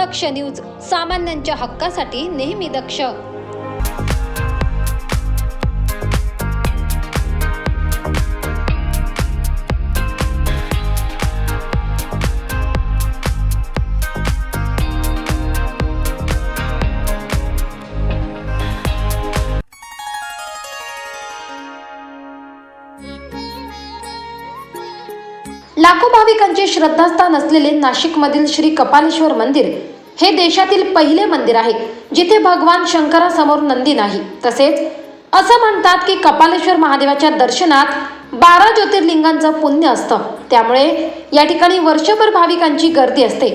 दक्ष news सामान्यांच्या हक्कासाठी नेहमी दक्ष. लाखो भाविकांचे श्रद्धास्थान असलेले नाशिकमधील श्री कपालेश्वर मंदिर हे देशातील पहिले मंदिर आहे जिथे भगवान शंकरासमोर नंदी नाही. तसेच असं म्हणतात की कपालेश्वर महादेवाच्या दर्शनात बारा ज्योतिर्लिंगांचं पुण्य असतं. त्यामुळे या ठिकाणी वर्षभर भाविकांची गर्दी असते.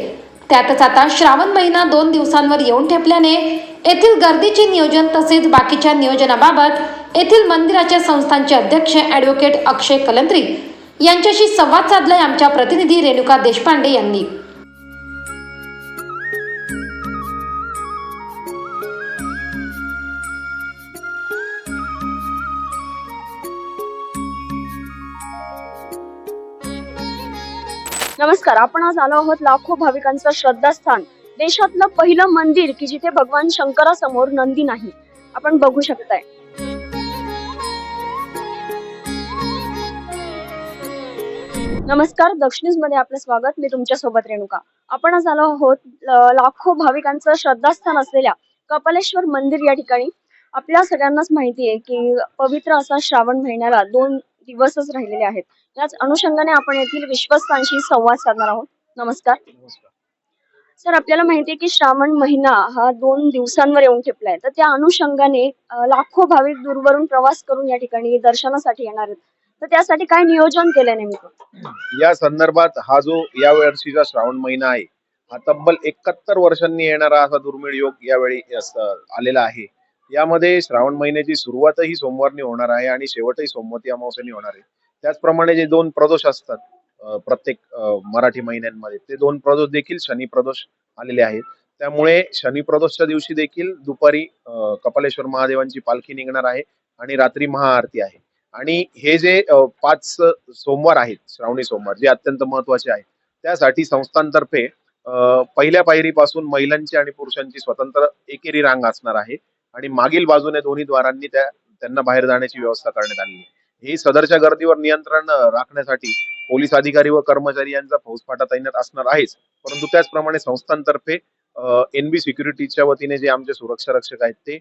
त्यातच आता श्रावण महिना दोन दिवसांवर येऊन ठेपल्याने येथील गर्दीचे नियोजन तसेच बाकीच्या नियोजनाबाबत येथील मंदिराच्या संस्थांचे अध्यक्ष ॲडव्होकेट अक्षय कलंत्री यांच्याशी संवाद साधलाय आमच्या प्रतिनिधी रेणुका देशपांडे यांनी. नमस्कार आपण आज आलो आहोत लाखो भाविकांचं श्रद्धास्थान. देशातलं पहिलं मंदिर की जिथे भगवान शंकरासमोर नंदी नाही. आपण बघू शकताय. नमस्कार दक्षमध्ये आपलं स्वागत. मी तुमच्यासोबत रेणुका. आपण आज आलो आहोत लाखो भाविकांचं श्रद्धास्थान असलेल्या कपालेश्वर मंदिर या ठिकाणी. आपल्या सगळ्यांनाच माहिती आहे की पवित्र असा श्रावण महिन्याला दोन दिवसच राहिलेले आहेत. याच अनुषंगाने आपण येथील विश्वस्तांशी संवाद साधणार आहोत. नमस्कार. सर आपल्याला माहिती आहे की श्रावण महिना हा दोन दिवसांवर येऊन ठेपलाय. तर त्या अनुषंगाने लाखो भाविक दूरवरून प्रवास करून या ठिकाणी दर्शनासाठी येणार आहेत. तर त्यासाठी काय नियोजन केलंय नेमकं? या संदर्भात हा जो या वर्षीचा श्रावण महिना आहे हा तब्बल एकाहत्तर वर्षांनी येणारा असा दुर्मिळ योग यावेळी आलेला आहे. यामध्ये श्रावण महिन्याची सुरुवातही सोमवारनी होणार आहे आणि शेवटही सोमवती अमावस्यानी होणार आहे. त्याचप्रमाणे जे दोन प्रदोष असतात प्रत्येक मराठी महिन्यांमध्ये ते दोन प्रदोष देखील शनी प्रदोष आलेले आहेत. त्यामुळे शनी प्रदोषच्या दिवशी देखील दुपारी कपालेश्वर महादेवांची पालखी निघणार आहे आणि रात्री महाआरती आहे. आणि हे जे पाच सोमवार आहेत श्रावणी सोमवार जे अत्यंत महत्त्वाचे आहेत त्यासाठी संस्थांतर्फे पहिल्या पायरीपासून महिलांची आणि पुरुषांची स्वतंत्र एकेरी रांग असणार आहे. आणि मागील बाजूने दोन्ही द्वारांनी त्या त्यांना बाहेर जाण्याची व्यवस्था करण्यात आली आहे. ही सदरच्या गर्दीवर नियंत्रण राखण्यासाठी पोलीस अधिकारी व कर्मचारी यांचा फौजफाटा तैनात असणार आहेच. परंतु त्याचप्रमाणे संस्थांतर्फे एनबी सिक्युरिटीच्या वतीने जे आमचे सुरक्षा रक्षक आहेत ते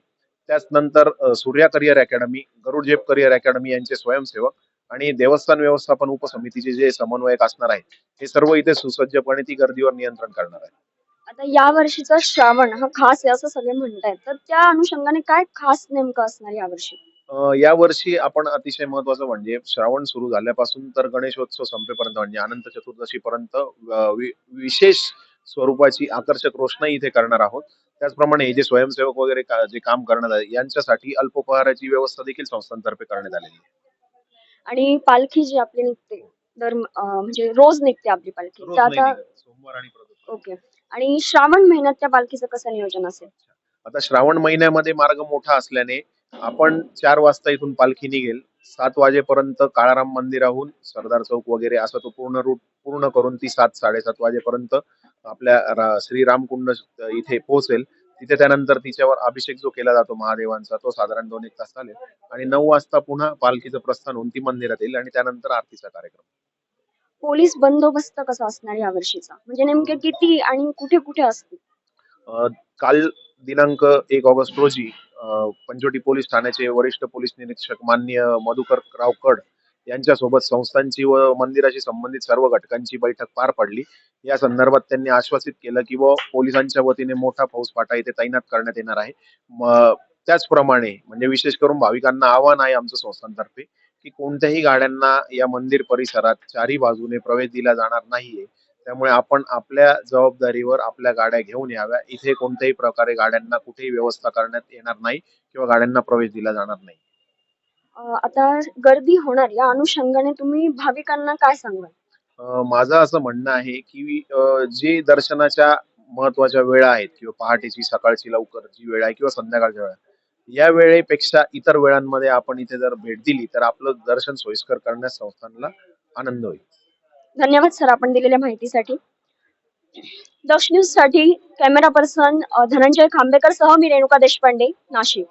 त्याचनंतर नंतर सूर्या करिअर अकॅडमी गरुड जेप करिअर अकॅडमी यांचे स्वयंसेवक आणि देवस्थान व्यवस्थापन उपसमितीचे जे समन्वयक असणार आहेत हे सर्व इथे सुसज्जपणे ती गर्दीवर नियंत्रण करणार आहे आता या वर्षीचा श्रावण हा खास आहे असं सगळे म्हणतायत. तर त्या अनुषंगाने काय खास नेमकं असणार या वर्षी? अं, यावर्षी आपण अतिशय महत्वाचं म्हणजे श्रावण सुरू झाल्यापासून तर गणेशोत्सव संपेपर्यंत म्हणजे अनंत चतुर्दशी पर्यंत विशेष स्वरूपाची आकर्षक रोषणाई इथे करणार आहोत. त्याचप्रमाणे जे स्वयंसेवक वगैरे का- जे काम करण्यात आहे यांच्यासाठी अल्पोपहाराची व्यवस्था देखील संस्थांतर्फे करण्यात आलेली आहे. आणि पालखी जी आपली निघते दर म्हणजे रोज निघते आपली पालखी. रोज तर नाही आता निघत, सोमवार आणि प्रदोष. ओके. आणि श्रावण महिन्यात त्या पालखीचं कसं नियोजन असेल? आता श्रावण महिन्यामध्ये मार्ग मोठा असल्याने आपण चार वाजता इथून पालखी निघेल. सात वाजेपर्यंत काळाराम मंदिराहून सरदार चौक वगैरे असा तो पूर्ण रूट पूर्ण करून ती सात साडेसात वाजेपर्यंत आपल्या श्रीरामकुंड इथे पोहोचेल. तिथे त्यानंतर तिच्यावर अभिषेक जो केला जातो महादेवांचा तो साधारण दोन एक तास चालेल. आणि नऊ वाजता पुन्हा पालखीचं प्रस्थान होऊन ती मंदिरात येईल आणि त्यानंतर आरतीचा कार्यक्रम. पोलीस बंदोबस्त कसा असणार या वर्षीचा? म्हणजे नेमके किती आणि कुठे कुठे असतील? अ, काल दिनांक एक ऑगस्ट रोजी अ, पंचवटी पोलीस ठाण्याचे वरिष्ठ पोलीस निरीक्षक मान्य मधुकर रावकड यांच्यासोबत संस्थांची व मंदिराशी संबंधित सर्व घटकांची बैठक पार पडली. या संदर्भात त्यांनी आश्वासित केलं की व पोलिसांच्या वतीने मोठा फौजफाटा इथे तैनात करण्यात येणार आहे. म- त्याचप्रमाणे म्हणजे विशेष करून भाविकांना आव्हान आहे आमचं संस्थांतर्फे की कोणत्याही गाड्यांना या मंदिर परिसरात चारी बाजूने प्रवेश दिला जाणार नाहीये. त्यामुळे आपण आपल्या जबाबदारीवर आपल्या गाड्या घेऊन याव्या. इथे कोणत्याही प्रकारे गाड्यांना कुठेही व्यवस्था करण्यात येणार नाही किंवा गाड्यांना प्रवेश दिला जाणार नाही. अं, आता गर्दी होणार. या अनुषंगाने तुम्ही भाविकांना काय सांगाल? अं, माझं असं म्हणणं आहे की अं, जे दर्शनाच्या महत्त्वाच्या वेळा आहेत किंवा पहाटेची सकाळची लवकर जी वेळ आहे किंवा संध्याकाळच्या वेळा या वेळेपेक्षा इतर वेळांमध्ये आपण इथे जर भेट दिली तर आपलं दर्शन सोयीस्कर करण्यास संस्थांना आनंद होईल. धन्यवाद सर आपण दिलेल्या माहितीसाठी. दक्ष न्यूजसाठी कॅमेरा पर्सन धनंजय खांबेकर सह मी रेणुका देशपांडे नाशिक.